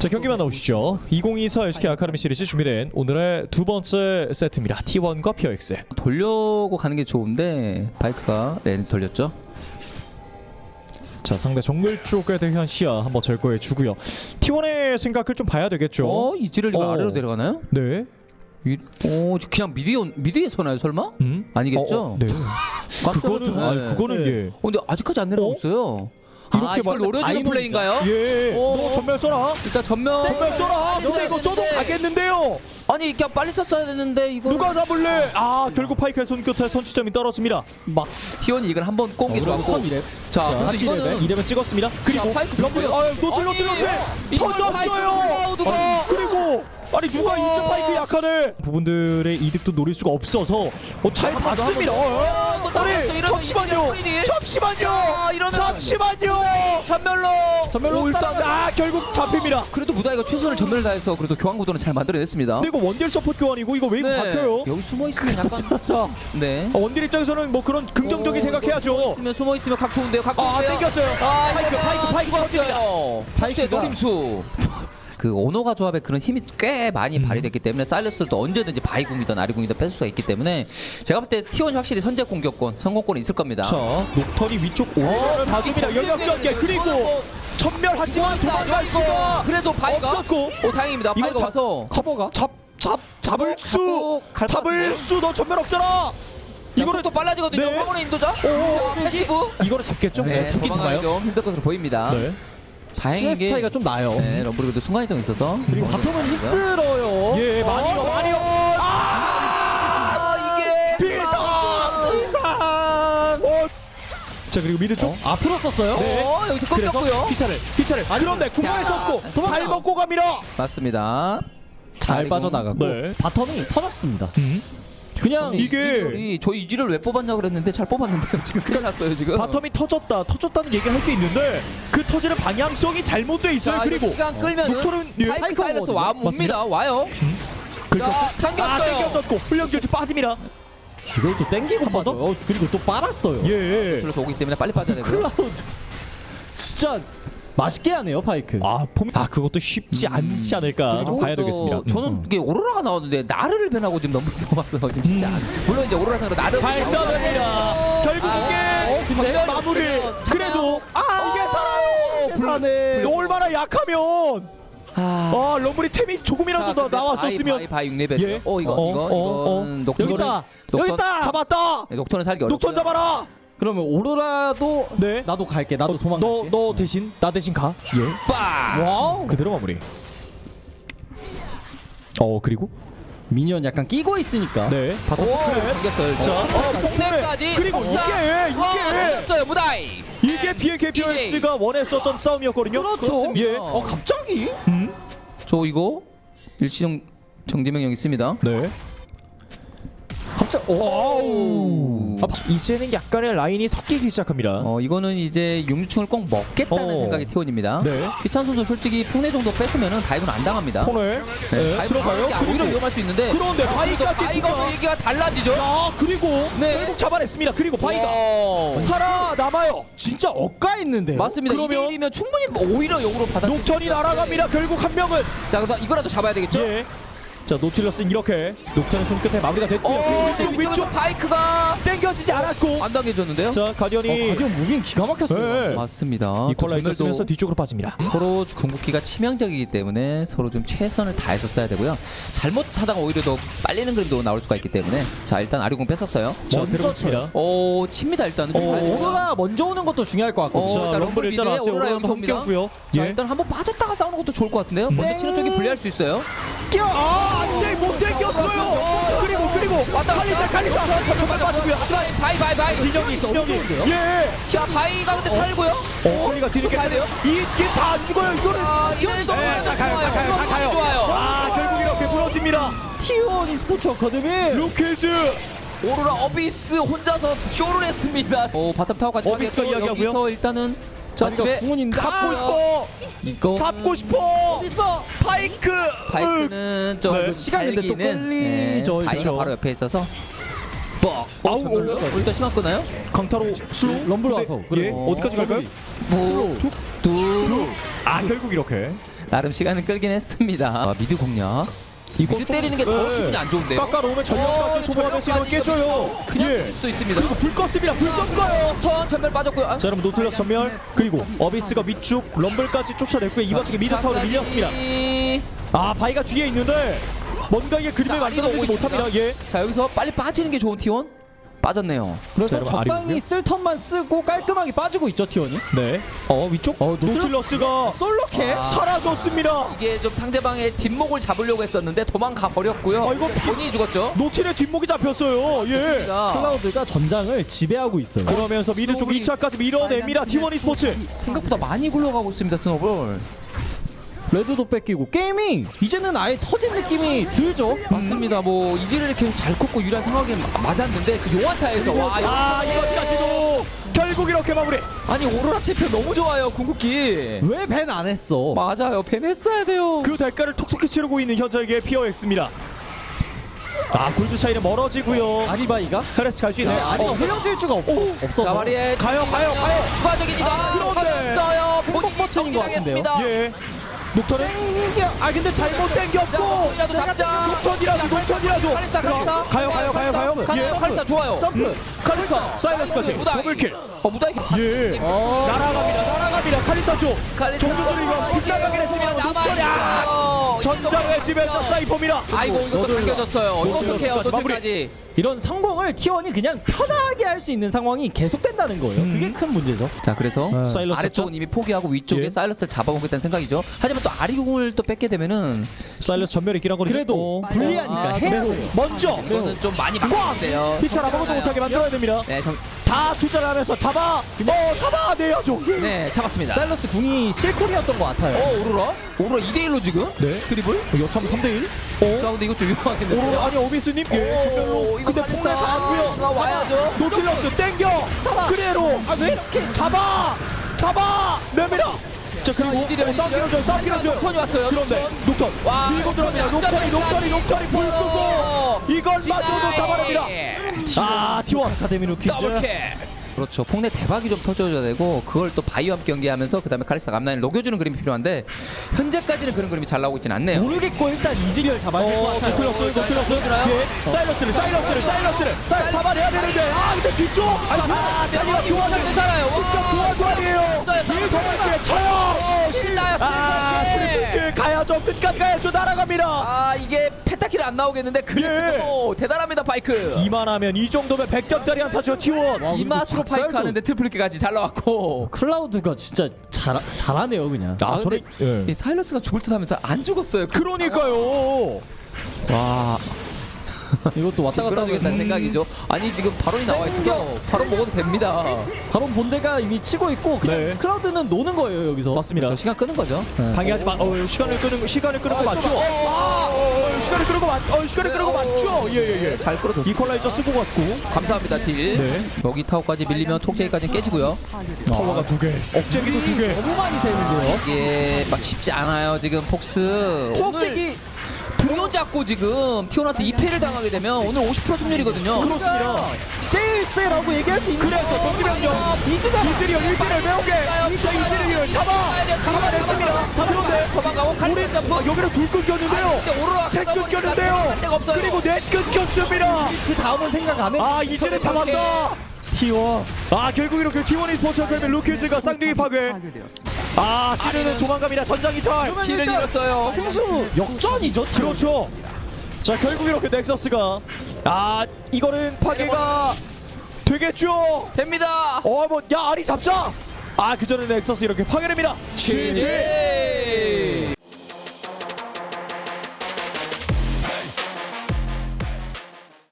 자 경기 만나보시죠. 2024 LCK 아카데미 시리즈 준비된 오늘의 두 번째 세트입니다. T1과 POX. 돌려고 가는 게 좋은데 바이크가 레인지 돌렸죠. 자 상대 정글 쪽에 대한 시야 한번 절거해 주고요. T1의 생각을 좀 봐야 되겠죠. 어 이지를 이거 어. 아래로 내려가나요? 네. 위, 어 그냥 미디에 온- 미디에 서 나요 설마? 음? 아니겠죠? 어, 어, 네. 깜짝 그거는 놀랐네. 아 그거는 네. 예. 어, 근데 아직까지 안 내려가고 어? 있어요. 이렇게 아 이걸 말- 노려주는. 플레이인가요? 예. 어. 너 전멸 쏘라. 일단 전면 전멸 쏘라. 빨리 써야 이거 쏘도 되는데. 가겠는데요. 아니 그냥 빨리 썼어야 되는데 이거 누가 잡을래? 아 결국 파이크의 손끝에 선취점이 떨어집니다. 막 티원이 이걸 한번 꽁기 어, 선 이래. 자 자, 근데 이거는 이레벨 찍었습니다. 그리고 파이크. 아 노틀 아니, 노틀 이걸 파이크 터졌어요. 그리고 아니 누가 이 2차 파이크 약하네 부분들의 이득도 노릴 수가 없어서 어, 잘 한번 더, 봤습니다. 한번 더. 어, 또 따라갔어. 아니 이러면 잠시만요. 잠시만요. 아, 이러면- 잠시만요. 전멸로 전멸로 일단 아 결국 잡힙니다. 그래도 무다이가 최선을 전멸을 다해서 그래도 교환 구도는 잘 만들어냈습니다. 근데 이거 원딜 서포트 교환이고 이거 웨이브 바뀌어요. 여기 숨어 있으면 약간 자, 네. 어, 원딜 입장에서는 뭐 그런 긍정적인 오, 생각해야죠. 있으면 숨어 있으면 각 좋은데요. 각 아 좋은데요. 땡겼어요. 아, 파이크 파이크 파이크 터집니다. 파이크의 파이크가- 노림수. 그 오노가 조합에 그런 힘이 꽤 많이 발휘됐기 때문에 사일러스도 언제든지 바이궁이든 아리궁이든 뺄 수가 있기 때문에 제가 볼 때 T1이 확실히 선제 공격권, 성공권이 있을 겁니다. 자, 녹턴이 위쪽 오른을 봐줍니다. 연역전개 그리고 천멸하지만 도망갈 수가 그래도 바이가 없었고 오 다행입니다. 이거 바이가 잡- 와서 커버가 잡, 잡, 잡을 수 갖고 갈것 잡을 같은데요? 수 너 전멸 없잖아. 이거는 이거는 또 빨라지거든요. 네. 황혼의 인도자. 오, 패시브. 이거를 잡겠죠? 네, 잡긴 도망가기 잡아요. 좀 힘들 것으로 보입니다. 네. 다행히 CS 차이가 좀 나요. 네, 럼블이 그래도 순간이동이 있어서 그리고 바텀은 힘들어요. 예, 많이요, 많이요. 아 이게 비상! 어. 자, 그리고 미드 쪽. 앞으로 썼어요. 네. 어 여기서 끊겼고요. 피차를 피차를 그런데 구멍에 도망가. 잘 먹고 갑니다. 맞습니다. 잘. 빠져나가고 네. 바텀이 터졌습니다. 음. 그냥 이게- 이게 저 이지를 왜 뽑았냐 그랬는데 잘 뽑았는데요. 지금 큰일 났어요 지금. 바텀이 터졌다, 터졌다는 얘기 할수 있는데 그 터지는 방향성이 잘못돼 있어요. 자, 그리고 그리고 시간 끌면 녹토는 예, 파이크 파이크가 사이러스 오거든요. 와 맞습니다. 옵니다. 와요. 그러니까 자, 아, 당겼어요. 땡겼었고 훈련 결제 빠집니다. 이걸 또 땡기고 한번 더? 빠져요. 그리고 또 빨았어요. 예. 들어서 오기 때문에 빨리 빠져야 되고요. 클라우드 진짜 맛있게 하네요 파이크. 아, 폼, 아 그것도 쉽지 않지 않을까 좀 봐야 그래서 되겠습니다. 저는 이게 오로라가 나왔는데 나르를 변하고 지금 너무 넘어가서 지금 진짜 물론 이제 오로라 상으로 나르 발사됩니다. 결국 아, 이게 어, 전멸이 마무리. 그래도 아 이게 살아요. 불안해. 얼마나 약하면 아, 아 럼블이 템이 조금이라도 더 나왔었으면 바이 바이 6레벨. 예. 어 이거 어, 이거 어, 이거는 어. 녹턴 여기 있다. 여기 있다. 잡았다. 네, 녹턴은 살기 어렵고. 녹턴 잡아라. 그러면 오로라도 네. 나도 갈게. 나도 너 도망갈게. 너 대신 나 대신 가. 예. 빠. 와우. 그대로 마무리. 어 그리고 미니언 약간 끼고 있으니까. 네 바텀 오, 스크랩. 이겼어요. 자, 어, 총대까지. 그리고 이게 이게 이겼어요 무다이. 이게 BNKPOS가 원했었던 싸움이었거든요. 그렇죠. 예. 어 갑자기? 음. 저 이거 일시정 정지명령 있습니다. 네. 갑자기. 오. 아, 이제는 약간의 라인이 섞이기 시작합니다. 어 이거는 이제 6층을 꼭 먹겠다는 어. 생각이 티원입니다. 네. 귀찬 선수 솔직히 폭내 정도 뺐으면은 다이브는 안 당합니다. 코너에 네, 네, 다이브는 들어가요. 게 오히려 그리고 위험할 수 있는데. 그런데 바이까지 바이가. 얘기가 달라지죠. 야 그리고 네. 결국 잡아냈습니다. 그리고 바이가 와. 살아 남아요. 진짜 엇가 있는데. 맞습니다. 그러면 2대1이면 충분히 오히려 역으로 받아. 녹턴이 날아갑니다. 결국 한 명은 자, 그럼 이거라도 잡아야 되겠죠? 예. 자 노틸러스 이렇게 녹턴의 손끝에 마무리가 됐고요. 어, 위쪽 위쪽 위쪽 바이크가 땡겨지지 않았고. 안 당해줬는데요? 자 가디언이 어, 가디언 무빙 기가 막혔어요. 네. 맞습니다. 이퀄라이저 또 쓰면서 뒤쪽으로 빠집니다. 서로 궁극기가 치명적이기 때문에 서로 좀 최선을 다해서 써야 되고요. 잘못하다가 오히려 더 빨리는 그림도 나올 수가 있기 때문에 자 일단 아리공 뺐었어요. 자 먼저 들어갑니다. 오 칩니다 일단은 좀 어, 봐야. 오로라 먼저 오는 것도 중요할 것 같고. 어, 자 일단 럼블 일단 미드에 왔어요. 오로라 여기서. 오고요. 자 예. 일단 한번 빠졌다가 싸우는 것도 좋을 것 같은데요. 먼저 치는 쪽이 불리할 수 있어요. 끼어 아 안돼 못 땡겼어요. 그리고 그리고 왔다 칼리사 칼리사 저쪽만 빠지고요. 하지만 바이 바이 바이. 진영이 진영이 예. 자 바이가 근데 살고요. 어 우리가 뒤늦게 가야 돼요? 이게다안 죽어요 이거는. 아 네, 다 가요, 다 가요, 다 가요. 좋아요. 아 결국 이렇게 무너집니다. T1 e스포츠 어카데미. 루케즈 오로라 어비스 혼자서 쇼를 했습니다. 오 바텀 타워까지 어비스가 이야기하고요. 여기서 일단은 자 아니, 이거 집에 궁은 잡고 아, 싶어. 이거 잡고 싶어. 있어. 파이크. 바이크는 좀 네. 시간인데 또 끌리죠, 예, 바이가 그렇죠. 바로 옆에 있어서 뻑. 어, 아우, 일단 시간 끄나요? 강타로 슬로우. 럼블 근데, 와서. 예 그래. 어디까지 갈까요? 뭐, 두, 아 결국 이렇게. 나름 시간을 끌긴 했습니다. 아, 미드 공략. 이거 미드 좀- 때리는 게 더 네. 기분이 안 좋은데요. 깎아놓으면 전력까지 어, 소모하면서 이걸 전력까지 깨줘요. 그냥 예. 때릴 수도 있습니다. 그리고 불 껐습니다. 불 껐어요. 턴 전멸 빠졌고요. 아, 자 여러분 노틀러스 전멸 그리고 어비스가 위쪽 럼블까지 쫓아냈고요 이번 쪽에 미드 타워로 밀렸습니다 자, 아 바이가 뒤에 있는데 뭔가 이게 그림을 자, 만들어내지 오고 못합니다 예 여기서 빨리 빠지는 게 좋은 T1. 빠졌네요. 자, 그래서 여러분, 적당히 아리고요? 쓸 턴만 쓰고 깔끔하게 빠지고 있죠 티원이. 네. 어 위쪽 어, 노틸러스가 솔로캐. 아. 사라졌습니다 이게 좀 상대방의 뒷목을 잡으려고 했었는데 도망가 버렸고요. 아, 이거 피- 본인이 죽었죠. 노틸의 뒷목이 잡혔어요 예 자, 클라우드가 전장을 지배하고 있어요. 그러면서 미드 쪽 2차까지 밀어냅니다 T1 e스포츠 생각보다 많이 굴러가고 있습니다. 스노볼. 레드도 뺏기고 게임이 이제는 아예 터진 느낌이 들죠. 맞습니다. 뭐 이지를 계속 잘 컸고 유리한 상황에 마- 맞았는데 그 용화타에서 와 아 이거 이것까지도 결국 이렇게 마무리 아니 오로라 챔피언 너무 좋아요 궁극기. 왜밴안 했어? 맞아요. 벤 했어야 돼요. 그 대가를 톡톡히 치르고 있는 현재의 피어엑스입니다 아 골드 차이는 멀어지고요 아리바이가? 헤레스 갈 수 있나요? 아니 어, 회령 질주가 없, 없어서. 자 마리에 가요 가요 가요 추가적인 이동 그런데. 걸었어요. 행복 본인이 것 정진하겠습니다. 예. 녹턴은 아 근데 잘못 당겼고. 녹턴이라도 잡자. 녹턴이라도 녹턴이라도. 카리스타 자, 카리스타 가요 가요 가요 가요. 카리스타 예. 카리스타 좋아요. 점프. 카리스타 사이러스까지 무다이. 더블킬. 어 무다이. 예. 날아갑니다 날아갑니다. 카리스타 쪽. 카리스타. 종주들이 이거 빗나가긴 했습니다. 녹턴이 아 전장의 지배자 사이퍼입니다 아이고 이것도 당겨졌어요. 이거 노들러스까지 마무리. 노들까지. 이런 성공을 T1이 그냥 편하게 할 수 있는 상황이 계속된다는 거예요. 그게 큰 문제죠. 자 그래서 사일러스 아래쪽은 이미 포기하고 위쪽에 예. 사일러스를 잡아보겠다는 생각이죠. 하지만 또 아리공을 또 뺏게 되면은 사일러스 전멸이 있긴 하거든요 그래도 불리하니까 아, 해야 네. 돼요. 먼저 이거는 좀 많이 바뀌는데요. 피차 아무것도 못하게 만들어야 됩니다 네, 정, 다 투자를 하면서 잡아 어 잡아 내야죠 네 잡았습니다. 사일러스 궁이 실쿨이었던 것 같아요. 어 오로라? 오로라 2대1로 지금? 네 드리블? 여참 3대1 자 근데 이거 좀 위험하겠는데. 오로 아니 오비스님 예 전멸로 이거 근데. 뽕에 닿았고요 아, 와야죠. 노틸러스 땡겨 잡아 그대로 아왜 이렇게 잡아 잡아 내밀어 자 그리고 이지리얼, 어, 싸움 이지리얼. 길어져요 싸움 길어져요 녹턴이 왔어요. 그런데 녹턴 와, 밀고 들어갑니다 녹턴이 녹턴이 녹턴이 불 어. 이걸 맞춰도 잡아냅니다 아 T1 아카데미 루키즈. 그렇죠. 폭내 대박이 좀 터져줘야 되고 그걸 또 바이와 함께 연계하면서 그다음에 카리스타 감라인을 녹여주는 그림이 필요한데 현재까지는 그런 그림이 잘 나오고 있지는 않네요. 모르겠고 일단 이즈리얼 잡아야 될것 어, 같아요. 노클렸어요, 노클렸어요. 보여드나요? 예, 사이러스를, 사이러스를, 사이러스를 사- 잡아내야 되는데, 아, 근데 뒤쪽, 아, 달리가 교환을 괜찮아요. 직접 교환도아니에요. 이 정말 쳐요. 신나요. 아, 트리플킬. 트리플킬 가야죠. 끝까지 가야죠. 날아갑니다. 아 이게 펜타킬 안 나오겠는데 그래도 대단합니다 파이크. 이만하면 이 정도면 100점짜리 한타죠, T1. 이 맛으로 파이크 하는데 트리플킬까지 잘 나왔고. 클라우드가 진짜 잘 잘하네요 그냥. 아, 아, 저는 근데 예. 이 사일러스가 죽을 듯하면서 안 죽었어요. 그- 그러니까요. 와 이것도 왔다 갔다 하면 생각이죠. 아니 지금 발언이 나와 있어서 바로 먹어도 됩니다. 바로 본대가 이미 치고 있고 그냥 네. 클라우드는 노는 거예요 여기서. 맞습니다. 저 시간 끄는 거죠. 방해하지 마. 어, 시간을 끄는 시간을 끄는 거 맞죠? 아, 어, 시간을 끄는 거 맞. 어, 시간을 끄는 거 맞죠? 예, 예, 예. 잘 끌어줬어. 이퀄라이저 쓰고 갔고 감사합니다 딜. 네. 여기 타워까지 밀리면 톡제이까지 깨지고요. 파워가 두 개, 억제기도 두 개. 너무 많이 세는데요. 이게 막 쉽지 않아요 지금 폭스. 오늘 투억제기 잡고 지금 티오한테 2패를 당하게 되면 오늘 50% 승률이거든요. 그렇습니다. 제일 세라고 얘기할 수 있는 그래서 정기병력 이즈가 이즈리얼 이즈를 매운 게 자, 이즈리얼 잡아 잡아냈습니다. 잡는데 도망가고 우리 점프. 아, 여기는 둘 끊겼는데요. 셋 끊겼는데요. 그리고 넷 끊겼습니다. 그 다음은 생각 안 해. 아 이제는 잡았다. T1 아 결국 이렇게 T1 스포츠 아카데미 루키즈가 쌍둥이 파괴. 아 시르는 도망갑니다. 전장 이탈. 길을 잃었어요. 승수 역전이죠. T1. 그렇죠. 자 결국 이렇게 넥서스가 아 이거는 파괴가 되겠죠. 됩니다. 어뭐야 아리 잡자. 아 그전에 넥서스 이렇게 파괴됩니다. GG.